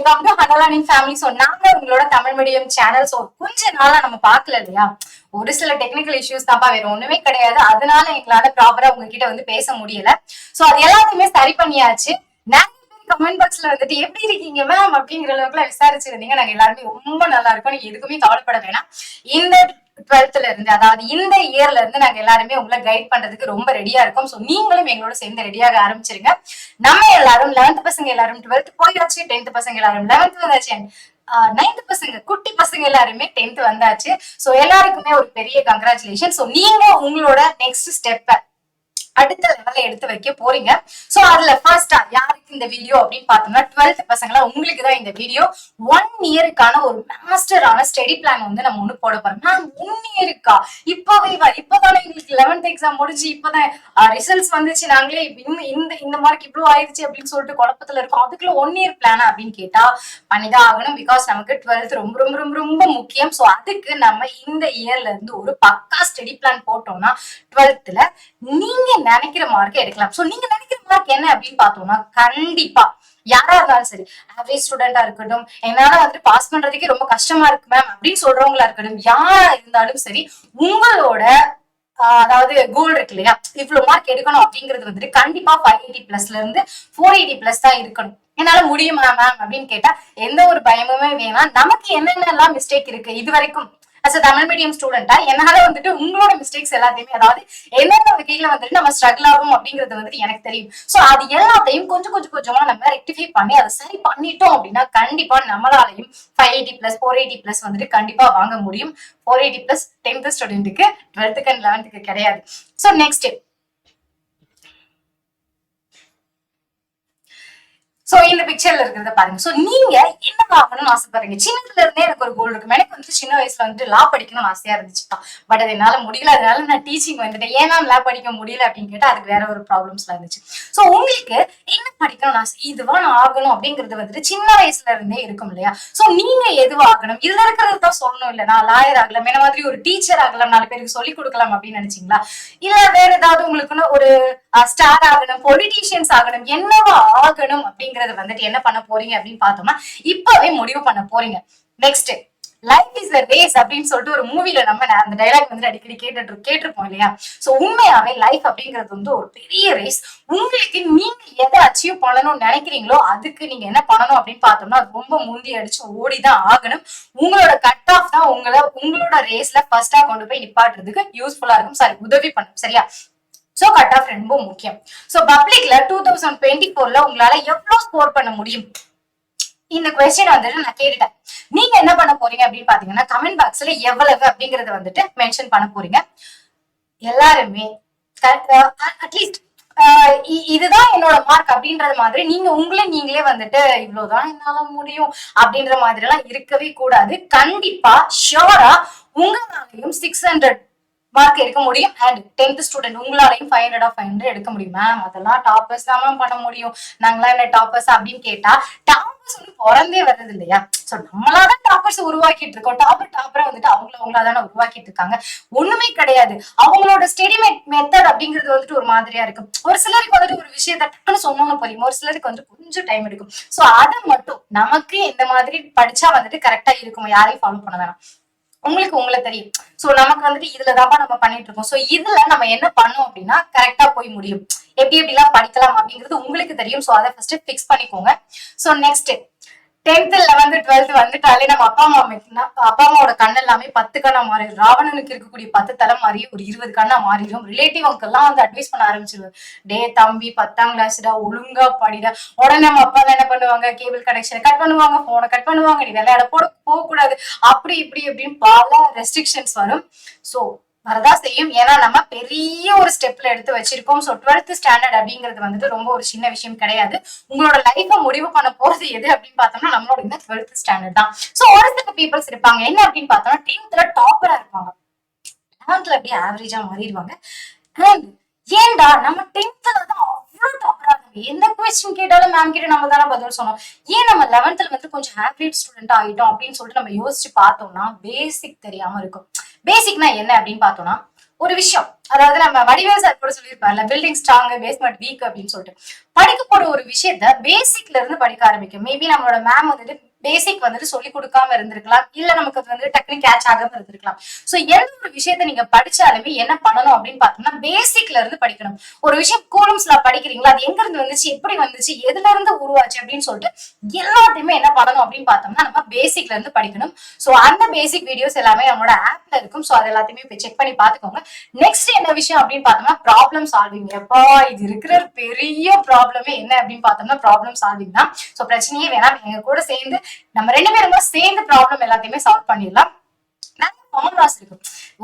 Welcome to ஹனலானிங் family so நாங்கள் உங்களோட தமிழ் மீடியம் சேனல் ஸோ கொஞ்ச நாளா நம்ம பார்க்கல இல்லையா? ஒரு சில டெக்னிக்கல் இஷ்யூஸ் தான்ப்பா வேற ஒண்ணுமே கிடையாது. அதனால எங்களால ப்ராப்பரா உங்ககிட்ட வந்து பேச முடியல. ஸோ அது எல்லாத்தையுமே சரி பண்ணியாச்சு. நிறைய கமெண்ட் பாக்ஸ்ல வந்துட்டு எப்படி இருக்கீங்க மேம் அப்படிங்கிற அளவுக்குலாம் விசாரிச்சிருந்தீங்க. நாங்க எல்லாருமே ரொம்ப நல்லா இருக்கோம். நீங்க எதுக்குமே கவலைப்பட வேணாம். இந்த டுவெல்த்ல இருந்து அதாவது இந்த இயர்ல இருந்து நாங்க எல்லாருமே உங்களை கைட் பண்றதுக்கு ரொம்ப ரெடியா இருக்கோம். ஸோ நீங்களும் எங்களோட சேர்ந்து ரெடியாக ஆரம்பிச்சிருங்க. நம்ம எல்லாரும் லெவன்த் பசங்க எல்லாரும் டுவெல்த் போயாச்சு டென்த் பசங்க எல்லாரும் லெவன்த் வந்தாச்சு நைன்த் பசங்க குட்டி பசங்க எல்லாருமே டென்த் வந்தாச்சு. ஸோ எல்லாருக்குமே ஒரு பெரிய கங்க்ராச்சுலேஷன் ஸோ நீங்க உங்களோட நெக்ஸ்ட் ஸ்டெப்பை அடுத்த லெவல்ல எடுத்து வைக்க போறீங்க. சோ அதுல ஃபர்ஸ்டா யாருக்கு இந்த வீடியோ அப்படின்னு பார்த்தோம்னா டுவெல்த் பசங்களா உங்களுக்கு தான் இந்த வீடியோ ஒன் இயருக்கான ஒரு மாஸ்டரான ஸ்டடி பிளான் வந்து நம்ம ஒண்ணு போட போறோம். நான் ஒன் இயருக்கா இப்பவே வா இப்பதானே எங்களுக்கு லெவன்த் எக்ஸாம் முடிஞ்சு இப்பதான் ரிசல்ட்ஸ் வந்துச்சு. நாங்களே இன்னும் இந்த இந்த மார்க் இவ்வளவு ஆயிடுச்சு அப்படின்னு சொல்லிட்டு குழப்பத்துல இருக்கோம். அதுக்குள்ள ஒன் இயர் பிளானா அப்படின்னு கேட்டா பண்ணிதான் ஆகணும் பிகாஸ் நமக்கு டுவெல்த் ரொம்ப ரொம்ப ரொம்ப ரொம்ப முக்கியம். சோ அதுக்கு நம்ம இந்த இயர்ல இருந்து ஒரு பக்கா ஸ்டடி பிளான் போட்டோம்னா டுவெல்த்ல நீங்க நினைக்கிற மார்க் எடுக்கலாம். சோ நீங்க நினைக்கிற மார்க் என்ன அப்படின்னு பார்த்தோம்னா கண்டிப்பா யாரா இருந்தாலும் சரி ஆவரேஜ் ஸ்டூடெண்டா இருக்கட்டும் என்னால வந்துட்டு பாஸ் பண்றதுக்கே ரொம்ப கஷ்டமா இருக்கு மேம் அப்படின்னு சொல்றவங்களா இருக்கட்டும் யாரா இருந்தாலும் சரி உங்களோட அதாவது கோல் இருக்கு இல்லையா இவ்வளவு மார்க் எடுக்கணும் அப்படிங்கிறது வந்துட்டு கண்டிப்பா ஃபைவ் எயிட்டி பிளஸ்ல இருந்து ஃபோர் எயிட்டி பிளஸ் தான் இருக்கணும். என்னால முடியுமா மேம் அப்படின்னு கேட்டா எந்த ஒரு பயமுமே வேணாம். நமக்கு என்னென்னலாம் மிஸ்டேக் இருக்கு இது வரைக்கும் அஸ் அ தமிழ் மீடியம் ஸ்டூடெண்டா என்னால வந்துட்டு உங்களோட மிஸ்டேக்ஸ் எல்லாத்தையுமே அதாவது என்னென்ன வகையில வந்துட்டு நம்ம ஸ்ட்ரகிள் ஆகும் அப்படிங்கிறது வந்துட்டு எனக்கு தெரியும். சோ அது எல்லாத்தையும் கொஞ்சம் கொஞ்சம் கொஞ்சமா நம்ம ரெக்டிஃபை பண்ணி அதை சரி பண்ணிட்டோம் அப்படின்னா கண்டிப்பா நம்மளாலையும் five eighty plus four eighty plus வந்துட்டு கண்டிப்பா வாங்க முடியும். ஃபோர் எயிட்டி பிளஸ் டென்த் ஸ்டூடெண்ட்டுக்கு டுவெல்த்துக்கு அண்ட் லெவன்த்துக்கு கிடையாது. ஸோ நெக்ஸ்ட் சோ இந்த பிக்சர்ல இருக்கிறத பாருங்க. சோ நீங்க என்ன ஆகணும்னு ஆசைப்படுறீங்க? சின்னதுல இருந்தே எனக்கு ஒரு கோல் இருக்கும். எனக்கு வந்து சின்ன வயசுல வந்துட்டு லா படிக்கணும்னு ஆசையா இருந்துச்சுப்பா பட் அது என்னால முடியல. அதனால நான் டீச்சிங் வந்துட்டேன். ஏன் மேம் லா படிக்க முடியல அப்படின்னு கேட்டா அதுக்கு வேற ஒரு ப்ராப்ளம்ஸ்லாம் இருந்துச்சு. சோ உங்களுக்கு என்ன படிக்கணும்னு ஆசை? இதுவா நான் ஆகணும் அப்படிங்கிறது வந்துட்டு சின்ன வயசுல இருந்தே இருக்கும் இல்லையா? சோ நீங்க எதுவா ஆகணும் இதுல இருக்கிறது தான் சொல்லணும் இல்ல. நான் லாயர் ஆகலாம். என்ன மாதிரி ஒரு டீச்சர் ஆகலாம். நாலு பேருக்கு சொல்லி கொடுக்கலாம் அப்படின்னு நினைச்சீங்களா? இல்ல வேற ஏதாவது உங்களுக்குன்னு ஒரு ஸ்டார் ஆகணும் பொலிட்டீஷியன்ஸ் ஆகணும் என்னவா ஆகணும் அப்படிங்கறது வந்துட்டு என்ன பண்ண போறீங்க அப்படின்னு பார்த்தோம்னா இப்பவே முடிவு பண்ண போறீங்க. Next life is a race அப்படின்னு சொல்லிட்டு ஒரு மூவில நம்ம அந்த டைலாக் வந்து அடிக்கடி கேட்டுட்டு கேட்டிருப்போம் இல்லையா? சோ உண்மையாவே லைஃப் அப்படிங்கிறது வந்து ஒரு பெரிய ரேஸ் உங்களுக்கு நீங்க எதை அச்சீவ் பண்ணணும்னு நினைக்கிறீங்களோ அதுக்கு நீங்க என்ன பண்ணணும் அப்படின்னு பார்த்தோம்னா அது ரொம்ப முந்தி அடிச்சு ஓடிதான் ஆகணும். உங்களோட கட் ஆஃப் தான் உங்களை உங்களோட ரேஸ்ல ஃபர்ஸ்டா கொண்டு போய் நிப்பாட்டுறதுக்கு யூஸ்ஃபுல்லா இருக்கும். சாரி உதவி பண்ணும். சரியா? சோ கட் ஆஃப் ரொம்ப முக்கியம். சோ பப்ளிக்ல டூ தௌசண்ட் டுவெண்ட்டி ஃபோர்ல உங்களால எவ்வளவு ஸ்கோர் பண்ண முடியும்? இந்த கொஸ்டின் வந்துட்டு நான் கேட்டுட்டேன். நீங்க என்ன பண்ண போறீங்க அப்படின்னு பாத்தீங்கன்னா கமெண்ட் பாக்ஸ்ல எவ்வளவு அப்படிங்கறத வந்துட்டு மென்ஷன் பண்ண போறீங்க. எல்லாருமே அட்லீஸ்ட் இதுதான் என்னோட மார்க் அப்படின்றது மாதிரி நீங்க உங்களே நீங்களே வந்துட்டு இவ்வளவுதான் என்னால முடியும் அப்படின்ற மாதிரி எல்லாம் இருக்கவே கூடாது. கண்டிப்பா ஷியோரா உங்களாலையும் சிக்ஸ் ஹண்ட்ரட் மார்க் எடுக்க முடியும். And tenth student உங்களாலையும் five hundred of five hundred எடுக்க முடியும் மேம் அதெல்லாம் டாப்பர்ஸ் தான் மேம் பண்ண முடியும். நாங்களாம் என்ன டாப்பர்ஸ் அப்படின்னு கேட்டா டாப்பர்ஸ் வந்து பிறந்தே வர்றது இல்லையா? சோ நம்மளா தான் டாப்பர்ஸ் உருவாக்கிட்டு இருக்கோம். டாப்பர் டாப்பரை வந்துட்டு அவங்கள அவங்களா தானே உருவாக்கிட்டு இருக்காங்க. ஒண்ணுமே கிடையாது. அவங்களோட ஸ்டடி மெத்தட் அப்படிங்கிறது வந்துட்டு ஒரு மாதிரியா இருக்கும். ஒரு சிலருக்கு வந்துட்டு ஒரு விஷயத்த டக்குன்னு சொன்னோம்னு புரியும். ஒரு சிலருக்கு வந்துட்டு கொஞ்சம் டைம் எடுக்கும். சோ அதை மட்டும் நமக்கு இந்த மாதிரி படிச்சா வந்துட்டு கரெக்டா இருக்கும்? யாரையும் ஃபாலோ பண்ண வேணாம். உங்களுக்கு உங்களை தெரியும். சோ நமக்கு வந்துட்டு இதுலதான்ப்பா நம்ம பண்ணிட்டு இருக்கோம் சோ இதுல நம்ம என்ன பண்ணோம் அப்படின்னா கரெக்டா போய் முடியும். எப்படி எப்படி எல்லாம் படிக்கலாம் அப்படிங்கிறது உங்களுக்கு தெரியும். சோ அதை ஃபர்ஸ்ட் பிக்ஸ் பண்ணிக்கோங்க. So next tenth eleventh twelfth வந்துட்டாலே நம்ம அப்பா அம்மா அப்பா அம்மாவோட கண் எல்லாமே பத்து கண்ணா மாறிடும். ராவணனுக்கு இருக்கக்கூடிய பத்து தலை மாறி ஒரு இருபது கண்ணா மாறிடும். ரிலேட்டிவ் எல்லாம் வந்து அட்வைஸ் பண்ண ஆரம்பிச்சிருவாரு. டே தம்பி பத்தாம் கிளாஸ்டா ஒழுங்கா படிடா. உடனே நம்ம அப்பா என்ன பண்ணுவாங்க? கேபிள் கனெக்ஷனை கட் பண்ணுவாங்க போனை கட் பண்ணுவாங்க. நீ விளையாட போடும் போக கூடாது அப்படி இப்படி இப்படின்னு பல ரெஸ்ட்ரிக்ஷன்ஸ் வரும். சோ வரதா செய்யும். ஏன்னா நம்ம பெரிய ஒரு ஸ்டெப்ல எடுத்து வச்சிருக்கோம். ஸோ டுவெல்த் ஸ்டாண்டர்ட் அப்படிங்கிறது வந்துட்டு ரொம்ப ஒரு சின்ன விஷயம் கிடையாது. உங்களோட லைஃபை முடிவு பண்ண போறது எது அப்படின்னு பார்த்தோம்னா நம்மளோட இந்த டுவெல்த் ஸ்டாண்டர்ட் தான். ஸோ ஒரு சில பீப்புள்ஸ் இருப்பாங்க. என்ன அப்படின்னு பார்த்தோம்னா டென்த்ல டாப்பரா இருப்பாங்க. லெவன்த்ல அப்படியே ஆவரேஜா மாறிடுவாங்க. ஏன்டா நம்ம டென்த்ல தான் அவ்வளவு டாப்பரா இருந்தோம் எந்த கொஸ்டின் கேட்டாலும் மேம் கிட்ட நம்ம தானே பதில் சொன்னோம் ஏன் நம்ம லெவன்த்ல வந்து கொஞ்சம் ஆவரேஜ் ஸ்டூடெண்ட் ஆயிட்டோம் அப்படின்னு சொல்லிட்டு நம்ம யோசிச்சு பார்த்தோம்னா பேசிக் தெரியாம இருக்கும். பேசிக்னா என்ன அப்படின்னு பார்த்தோம்னா ஒரு விஷயம். அதாவது நம்ம வடிவேல் சார் கூட சொல்லியிருப்பார்ல பில்டிங் ஸ்ட்ராங் பேஸ்மெண்ட் வீக் அப்படின்னு சொல்லிட்டு. படிக்க போற ஒரு விஷயத்த பேசிக்ல இருந்து படிக்க ஆரம்பிக்கும். மேபி நம்மளோட மேம் வந்துட்டு பேசிக் வந்துட்டு சொல்லி கொடுக்காம இருந்திருக்கலாம். இல்ல நமக்கு அது வந்து டக்குனு கேட்ச் ஆகாம இருந்திருக்கலாம். சோ எந்த ஒரு விஷயத்த நீங்க படிச்சாலுமே என்ன பண்ணணும் அப்படின்னு பாத்தோம்னா பேசிக்ல இருந்து படிக்கணும். ஒரு விஷயம் கூலம்ஸ்ல படிக்கிறீங்களா? அது எங்க இருந்து வந்துச்சு? எப்படி வந்துச்சு? எதுல இருந்து உருவாச்சு? அப்படின்னு சொல்லிட்டு எல்லாத்தையுமே என்ன பண்ணணும் அப்படின்னு பார்த்தோம்னா நம்ம பேசிக்ல இருந்து படிக்கணும். சோ அந்த பேசிக் வீடியோஸ் எல்லாமே நம்மளோட ஆப்ல இருக்கும். சோ அது எல்லாத்தையுமே போய் செக் பண்ணி பாத்துக்கோங்க நெக்ஸ்ட் என்ன விஷயம் அப்படின்னு பார்த்தோம்னா ப்ராப்ளம் சால்விங் எப்பா இது இருக்கிற பெரிய ப்ராப்ளமே என்ன அப்படின்னு பார்த்தோம்னா ப்ராப்ளம் சால்விங் தான். சோ பிரச்சனையே வேணாம். எங்க கூட சேர்ந்து நம்ம ரெண்டு பேரும் சேர்ந்து ப்ராப்ளம் எல்லாத்தையுமே சால்வ் பண்ணிடலாம். நிறைய ஃபார்முலாஸ் இருக்கு.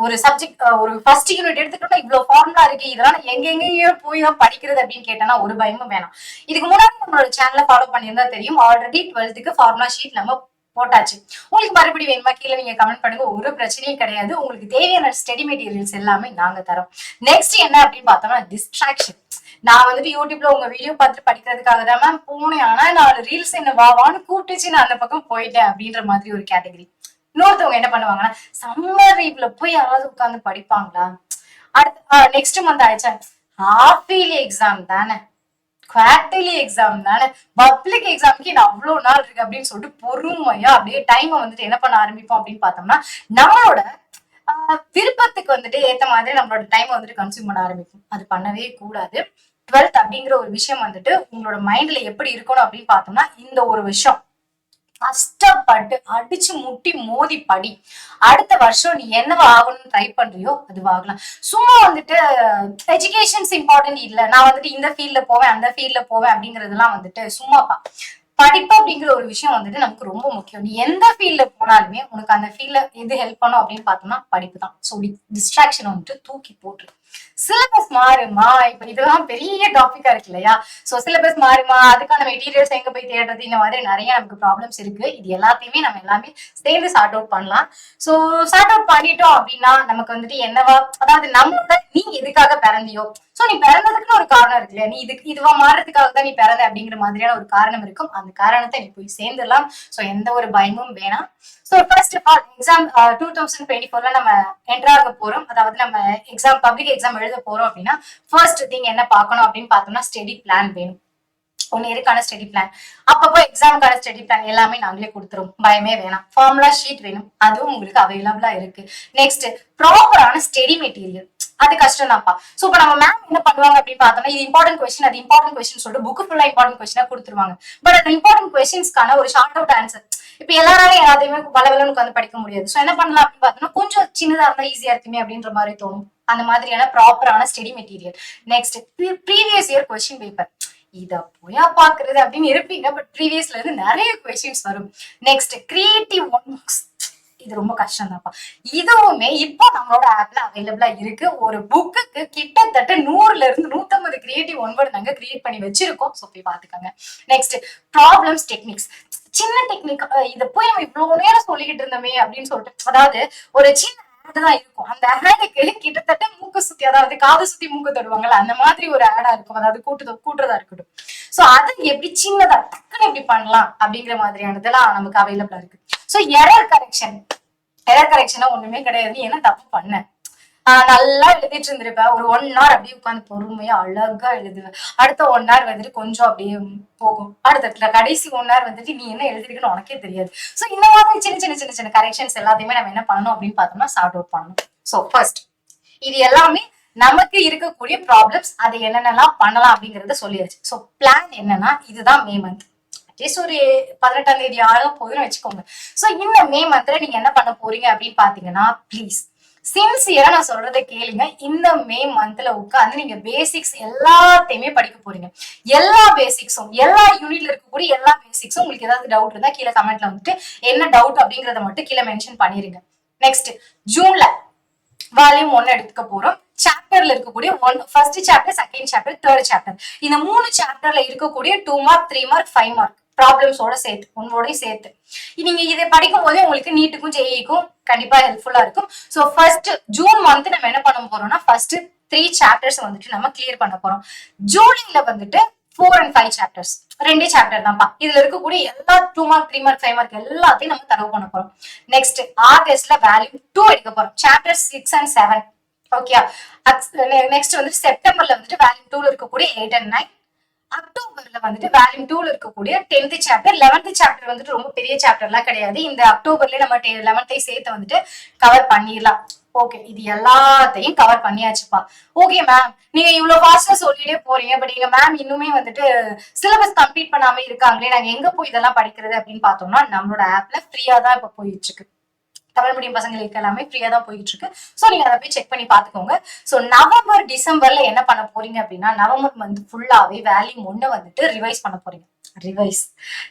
ஒரு சப்ஜெக்ட் ஒரு ஃபர்ஸ்ட் யூனிட் எடுத்துக்கிட்டோம்னா இவ்வளவு ஃபார்முலா இருக்கு. இதெல்லாம் நான் எங்க எங்கேயோ போய் தான் படிக்கிறது அப்படின்னு கேட்டேன்னா ஒரு பயமும் வேணாம். இதுக்கு முன்னாடி நம்மளோட சேனலை ஃபாலோ பண்ணியிருந்தா தெரியும். ஆல்ரெடி டுவெல்த்துக்கு ஃபார்முலா ஷீட் நம்ம போட்டாச்சு. உங்களுக்கு மறுபடியும் வேணுமா? கீழே நீங்க கமெண்ட் பண்ணுங்க. ஒரு பிரச்சனையும் கிடையாது. உங்களுக்கு தேவையான ஸ்டடி மெட்டீரியல்ஸ் எல்லாமே நாங்க தரோம். நெக்ஸ்ட் என்ன அப்படின்னு பார்த்தோம்னா டிஸ்ட்ராக்ஷன் நான் வந்துட்டு யூடியூப்ல உங்க வீடியோ பார்த்துட்டு படிக்கிறதுக்காக தான் மேம் போனேன். ஆனா நாலு ரீல்ஸ் என்ன வா வான்னு கூப்பிட்டுச்சு. நான் அந்த பக்கம் போயிட்டேன் அப்படின்ற மாதிரி ஒரு கேட்டகரி இன்னொருத்தவங்க என்ன பண்ணுவாங்கன்னா சம்மர் லீவ்ல போய் யாராவது உட்காந்து படிப்பாங்களா? அடுத்து நெக்ஸ்ட் மந்த் ஆயிடுச்சா? ஹாஃப் இயர்லி எக்ஸாம் தானே. குவார்டர்லி எக்ஸாம் தானே பப்ளிக் எக்ஸாம்க்கு நான் அவ்வளவு நாள் இருக்கு அப்படின்னு சொல்லிட்டு பொறுமையா அப்படியே டைமை வந்துட்டு என்ன பண்ண ஆரம்பிப்போம் அப்படின்னு பார்த்தோம்னா நம்மளோட ஆஹ், விருப்பத்துக்கு வந்துட்டு ஏத்த மாதிரி நம்மளோட டைம் வந்துட்டு கன்சியூம் பண்ண ஆரம்பிக்கும் அது பண்ணவே கூடாது. டுவெல்த் அப்படிங்கிற ஒரு விஷயம் வந்துட்டு உங்களோட மைண்ட்ல எப்படி இருக்கணும் அப்படின்னு பார்த்தோம்னா இந்த ஒரு விஷயம். கஷ்டப்பட்டு அடிச்சு முட்டி மோதி படி. அடுத்த வருஷம் நீ என்னவா ஆகணும்னு ட்ரை பண்றியோ அதுவாகலாம் சும்மா வந்துட்டு எஜுகேஷன்ஸ் இம்பார்ட்டன்ட் இல்ல. நான் வந்துட்டு இந்த ஃபீல்ட்ல போவேன் அந்த ஃபீல்ட்ல போவேன் அப்படிங்கறதெல்லாம் வந்துட்டு சும்மாப்பா படிப்பு அப்படிங்கிற ஒரு விஷயம் வந்துட்டு நமக்கு ரொம்ப முக்கியம். நீ எந்த ஃபீல்ட்ல போனாலுமே உனக்கு அந்த ஃபீல்ட்ல எது ஹெல்ப் பண்ணும் அப்படின்னு பார்த்தோம்னா படிப்பு தான். ஸோ டிஸ்ட்ராக்ஷன் வந்துட்டு தூக்கி போட்டுரு. சிலபஸ் மாறுமா? இப்ப இதெல்லாம் பெரிய டாபிக்கா இருக்கு இல்லையா? சோ சிலபஸ் மாறுமா? அதுக்கான மெட்டீரியல்ஸ் எங்க போய் தேடுறது? இந்த மாதிரி நிறைய நமக்கு ப்ராப்ளம்ஸ் இருக்கு. இது எல்லாத்தையுமே நம்ம எல்லாமே சேர்ந்து சார்ட் அவுட் பண்ணலாம். சோ சார்ட் அவுட் பண்ணிட்டோம் அப்படின்னா நமக்கு வந்துட்டு என்னவா? அதாவது நம்ம நீ எதுக்காக பிறந்தியோ? சோ நீ பிறந்ததுக்குன்னு ஒரு காரணம் இருக்கு இல்லையா? நீ இதுக்கு இதுவா மாறதுக்காக தான் நீ பிறந்த அப்படிங்கிற மாதிரியான ஒரு காரணம் இருக்கும். அந்த காரணத்தை நீ போய் சேர்ந்துடலாம். சோ எந்த ஒரு பயமும் வேணாம். So first of all exam two thousand twenty ஃபோர்ல நம்ம என்டர் ஆக போறோம். அதாவது நம்ம எக்ஸாம் பப்ளிக் எக்ஸாம் எழுத போறோம் அப்படின்னா ஃபர்ஸ்ட் திங் என்ன பார்க்கணும் அப்படின்னு பார்த்தோம்னா ஸ்டடி பிளான் வேணும். ஒன் இயருக்கான ஸ்டடி பிளான் அப்பப்போ எக்ஸாமுக்கான ஸ்டடி பிளான் எல்லாமே நாங்களே கொடுத்துரும். பயமே வேணாம். ஃபார்முலா ஷீட் வேணும். அதுவும் உங்களுக்கு அவைலபிளா இருக்கு. நெக்ஸ்ட் ப்ராப்பரான ஸ்டடி மெட்டீரியல் அது கஷ்டம் தான்ப்பா சோ இப்போ நம்ம மேம் என்ன பண்ணுவாங்க அப்படின்னு பார்த்தோம்னா இது இம்பார்ட்டன்ட் கொஸ்டின் அது இம்பார்ட்டன்ட் கொஸ்டின் சொல்லிட்டு புக் ஃபுல்லா இம்பார்ட்டன்ட் கொஸ்டினா கொடுத்துருவாங்க. பட் அந்த இம்பார்ட்டன்ட் கொஸ்டின்ஸ்க்கான ஒரு ஷார்ட் அவுட் ஆன்சர் இப்ப எல்லாராலையும் எல்லாத்தையுமே பலவலன்னு உட்காந்து படிக்க முடியாது. சோ என்ன பண்ணலாம் அப்படின்னு பார்த்தோம்னா கொஞ்சம் சின்னதா இருந்தா ஈஸியா இருக்குமே அப்படின்ற மாதிரி தோணும். அந்த மாதிரியான ப்ராப்பரான study material next previous year question paper இத போயா பாக்குறது அப்படின்னு இருப்பீங்க பட் ப்ரீவியஸ்ல இருந்து நிறைய கொஸ்டின்ஸ் வரும். நெக்ஸ்ட் கிரியேட்டிவ் ஒர்க்ஸ் இது ரொம்ப கஷ்டம் தான்ப்பா இதுவுமே இப்போ நம்மளோட ஆப்ல அவைலபிளா இருக்கு. ஒரு புக்குக்கு கிட்டத்தட்ட நூறுல இருந்து நூத்தம்பது கிரியேட்டிவ் ஒன்பது நாங்க கிரியேட் பண்ணி வச்சிருக்கோம். ஸோ போய் பாத்துக்கோங்க நெக்ஸ்ட் ப்ராப்ளம்ஸ் டெக்னிக்ஸ் சின்ன டெக்னிக் இத போய் நம்ம இவ்வளவு நேரம் சொல்லிக்கிட்டு இருந்தோமே அப்படின்னு சொல்லிட்டு அதாவது ஒரு சின்ன ஆடுதான் இருக்கும். அந்த ஆடுக்கு கிட்டத்தட்ட மூக்கு சுத்தி அதாவது காது சுத்தி மூக்கு தருவாங்கல்ல அந்த மாதிரி ஒரு ஆடா இருக்கும். அதாவது கூட்டு கூட்டுறதா இருக்கட்டும். சோ அது எப்படி சின்னதா டக்குன்னு எப்படி பண்ணலாம் அப்படிங்கிற மாதிரியானதெல்லாம் நமக்கு அவைலபிளா இருக்கு. சோ எரர் கரெக்ஷன் எரர் கரெக்ஷனா ஒண்ணுமே கிடையாது. ஏன்னா தப்பு பண்ண? நல்லா எழுதிட்டு இருந்திருப்பேன் ஒரு ஒன் ஹவர் அப்படியே உட்காந்து பொறுமையா அழகா எழுதுவேன் அடுத்த ஒன் ஹவர் வந்துட்டு கொஞ்சம் அப்படியே போகும். அடுத்த கடைசி ஒன் ஹவர் வந்துட்டு நீ என்ன எழுதிருக்கன்னு உனக்கே தெரியாது. சோ இந்த மாதிரி சின்ன சின்ன சின்ன சின்ன கரெக்ஷன்ஸ் எல்லாத்தையுமே நம்ம என்ன பண்ணணும் அப்படின்னு பார்த்தோம்னா சார்ட் அவுட் பண்ணணும். சோ ஃபர்ஸ்ட் இது எல்லாமே நமக்கு இருக்கக்கூடிய ப்ராப்ளம்ஸ் அதை என்னென்னலாம் பண்ணலாம் அப்படிங்கறத சொல்லியாச்சு. சோ பிளான் என்னன்னா இதுதான் மே மந்த் அட்லீஸ்ட் ஒரு பதினெட்டாம் தேதி ஆக போதுன்னு வச்சுக்கோங்க. சோ இந்த மே மந்த்ல நீங்க என்ன பண்ண போறீங்க அப்படின்னு பாத்தீங்கன்னா ப்ளீஸ் சின்சியரா நான் சொல்றதை கேளுங்க. இந்த மே மந்த்ல உட்காந்து நீங்க பேசிக்ஸ் எல்லாத்தையுமே படிக்க போறீங்க. எல்லா பேசிக்ஸும் எல்லா யூனிட்ல இருக்கக்கூடிய எல்லா பேசிக்ஸும் உங்களுக்கு ஏதாவது டவுட் இருந்தா கீழே கமெண்ட்ல வந்துட்டு என்ன டவுட் அப்படிங்கறத மட்டும் கீழே மென்ஷன் பண்ணிருங்க. நெக்ஸ்ட் ஜூன்ல வால்யூம் ஒன்னு எடுத்துக்க போறோம். சாப்டர்ல இருக்கக்கூடிய one first chapter second chapter third chapter இந்த மூணு சாப்டர்ல இருக்கக்கூடிய two mark three mark five mark ப்ராப்ளம்ஸோட சேர்த்து உங்களோடய சேர்த்து. நீங்க இதை படிக்கும் போதே உங்களுக்கு நீட்டுக்கும் ஜெயிக்கும் கண்டிப்பா ஹெல்ப்ஃபுல்லா இருக்கும். ஸோ ஃபர்ஸ்ட் ஜூன் மந்த் நம்ம என்ன பண்ண போறோம்னா ஃபர்ஸ்ட் த்ரீ சாப்டர்ஸ் வந்துட்டு நம்ம கிளியர் பண்ண போறோம். ஜூலைல வந்துட்டு ஃபோர் அண்ட் ஃபைவ் சாப்டர்ஸ் ரெண்டே சாப்டர் தான்ப்பா. இதுல இருக்கக்கூடிய எல்லா two mark three mark five mark எல்லாத்தையும் நம்ம தரவு பண்ண போறோம். நெக்ஸ்ட் ஆகஸ்ட்ல வேல்யூ டூ எடுக்க போறோம். Chapter six and seven okay next வந்து செப்டம்பர்ல வந்துட்டு வேல்யூ டூல இருக்கக்கூடிய எயிட் அண்ட் நைன் அக்டோபர்ல வந்துட்டு வேல்யூம் டூல இருக்கக்கூடிய டென்த் சாப்டர் லெவன்த் சாப்டர் வந்துட்டு ரொம்ப பெரிய சாப்டர்லாம் கிடையாது. இந்த அக்டோபர்ல நம்ம லெவன்த்தையும் சேர்த்து வந்துட்டு கவர் பண்ணிடலாம். ஓகே இது எல்லாத்தையும் கவர் பண்ணியாச்சுப்பா. ஓகே மேம் நீங்க இவ்வளவு ஃபாஸ்டா சொல்லிட்டே போறீங்க பட் எங்க மேம் இன்னுமே வந்துட்டு சிலபஸ் கம்ப்ளீட் பண்ணாம இருக்காங்களே நாங்க எங்க போய் இதெல்லாம் படிக்கிறது அப்படின்னு பார்த்தோம்னா நம்மளோட ஆப்ல ஃப்ரீயா தான் இப்ப போயிட்டு இருக்கு. தமிழ் மீடியம் பசங்களுக்கு எல்லாமே ஃப்ரீயா தான் போயிட்டு இருக்கு ஸோ நீங்க அதை போய் செக் பண்ணி பாத்துக்கோங்க ஸோ நவம்பர் டிசம்பர்ல என்ன பண்ண போறீங்க அப்படின்னா நவம்பர் மந்த் ஃபுல்லாவே வேல்யூம் ஒன்னு வந்துட்டு ரிவைஸ் பண்ண போறீங்க. ரிவைஸ்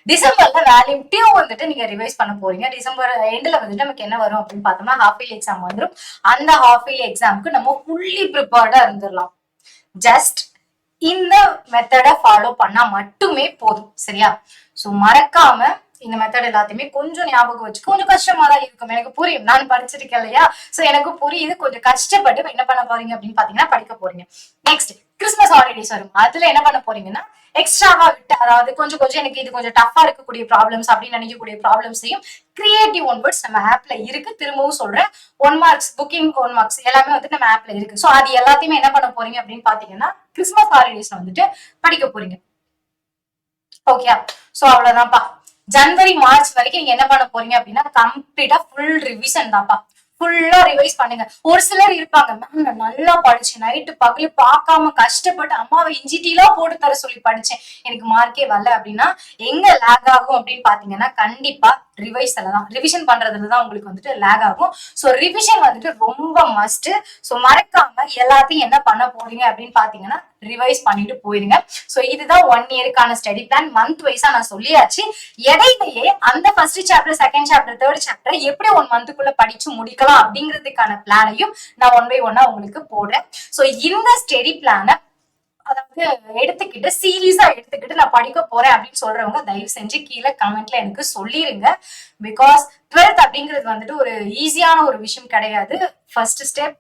டிசம்பர்ல வேல்யூம் டூ வந்துட்டு நீங்க ரிவைஸ் பண்ண போறீங்க. டிசம்பர் எண்ட்ல வந்துட்டு நமக்கு என்ன வரும் அப்படின்னு பார்த்தோம்னா ஹாஃப் இயர்லி எக்ஸாம் வந்துடும் அந்த ஹாஃப் இயர்லி எக்ஸாமுக்கு நம்ம ஃபுல்லி ப்ரிப்பேர்டா இருந்துடலாம். ஜஸ்ட் இந்த மெத்தடை ஃபாலோ பண்ணா மட்டுமே போதும். சரியா? ஸோ மறக்காம இந்த மெத்தட் எல்லாத்தையுமே கொஞ்சம் ஞாபகம் வச்சு கொஞ்சம் கஷ்டமா தான் இருக்கும். எனக்கு புரியும். நான் படிச்சிருக்கேன் இல்லையா? சோ எனக்கு புரியுது. கொஞ்சம் கஷ்டப்பட்டு என்ன பண்ண போறீங்க அப்படின்னு பாத்தீங்கன்னா படிக்க போறீங்க. நெக்ஸ்ட் கிறிஸ்மஸ் ஹாலிடேஸ் வரும். அதுல என்ன பண்ண போறீங்கன்னா எக்ஸ்ட்ராவா விட்டு அதாவது கொஞ்சம் கொஞ்சம் எனக்கு இது கொஞ்சம் டஃபா இருக்கக்கூடிய ப்ராப்ளம்ஸ் அப்படின்னு நினைக்கக்கூடிய ப்ராப்ளம்ஸையும் கிரியேட்டிவ் ஒன் வேர்ட்ஸ் நம்ம ஆப்ல இருக்கு. திரும்பவும் சொல்றேன். One marks booking one marks எல்லாமே வந்துட்டு நம்ம ஆப்ல இருக்கு. ஸோ அது எல்லாத்தையுமே என்ன பண்ண போறீங்க அப்படின்னு பாத்தீங்கன்னா கிறிஸ்மஸ் ஹாலிடேஸ்ல வந்துட்டு படிக்க போறீங்க. ஓகே சோ அவ்வளவுதான்ப்பா. ஜனவரி மார்ச் வரைக்கும் நீங்க என்ன பண்ண போறீங்க அப்படின்னா கம்ப்ளீட்டா ஃபுல் ரிவிஷன் தான்ப்பா. ஃபுல்லா ரிவைஸ் பண்ணுங்க. ஒரு சிலர் இருப்பாங்க மேம் நான் நல்லா படிச்சேன். நைட்டு பகலு பார்க்காம கஷ்டப்பட்டு அம்மாவை இன்ஜிட்டிலாம் போட்டு தர சொல்லி படிச்சேன். எனக்கு மார்க்கே வரல அப்படின்னா எங்க லேக் ஆகும்? அப்படின்னு பாத்தீங்கன்னா கண்டிப்பா ரிவைஸ்ல தான் ரிவிஷன் பண்றதுல தான் உங்களுக்கு வந்துட்டு லேக் ஆகும். ஸோ ரிவிஷன் வந்துட்டு ரொம்ப மஸ்ட் ஸோ மறக்காம எல்லாத்தையும் என்ன பண்ண போறீங்க அப்படின்னு பாத்தீங்கன்னா ரிவைஸ் பண்ணிட்டு போயிருங்க. ஸோ இதுதான் ஒன் இயருக்கான ஸ்டடி பிளான் மந்த் வைஸா நான் சொல்லியாச்சு. இடையிலேயே அந்த first chapter second chapter third chapter எப்படி ஒன் மந்த்துக்குள்ள படிச்சு முடிக்கலாம் அப்படிங்கிறதுக்கான பிளானையும் நான் ஒன் பை ஒன்னா உங்களுக்கு போடுறேன். ஸோ இந்த ஸ்டடி பிளானை அதாவது எடுத்துக்கிட்டு சீரியஸா எடுத்துக்கிட்டு நான் படிக்க போறேன் அப்படின்னு சொல்றவங்க தயவு செஞ்சு கீழே கமெண்ட்ல எனக்கு சொல்லிருங்க. பிகாஸ் டுவெல்த் அப்படிங்கிறது வந்துட்டு ஒரு ஈஸியான ஒரு விஷயம் கிடையாது. First step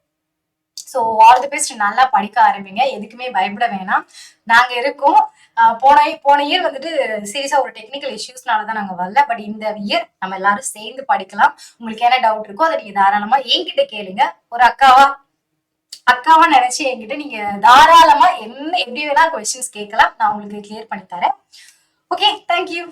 so all the best நல்லா படிக்க ஆரம்பிங்க. எதுக்குமே பயப்பட வேணாம். நாங்க இருக்கோம். போன போன இயர் வந்துட்டு சீரியஸா ஒரு டெக்னிக்கல் இஷ்யூஸ்னால தான் நாங்க வரல. பட் இந்த இயர் நம்ம எல்லாரும் சேர்ந்து படிக்கலாம். உங்களுக்கு என்ன டவுட் இருக்கோ அதை நீங்க தாராளமா என்கிட்ட கேளுங்க. ஒரு அக்காவா அக்காவா நினைச்சு என்கிட்ட நீங்க தாராளமா என்ன எப்படி வேணா கொஸ்டின்ஸ் கேட்கலாம். நான் உங்களுக்கு கிளியர் பண்ணி தரேன். Okay thank you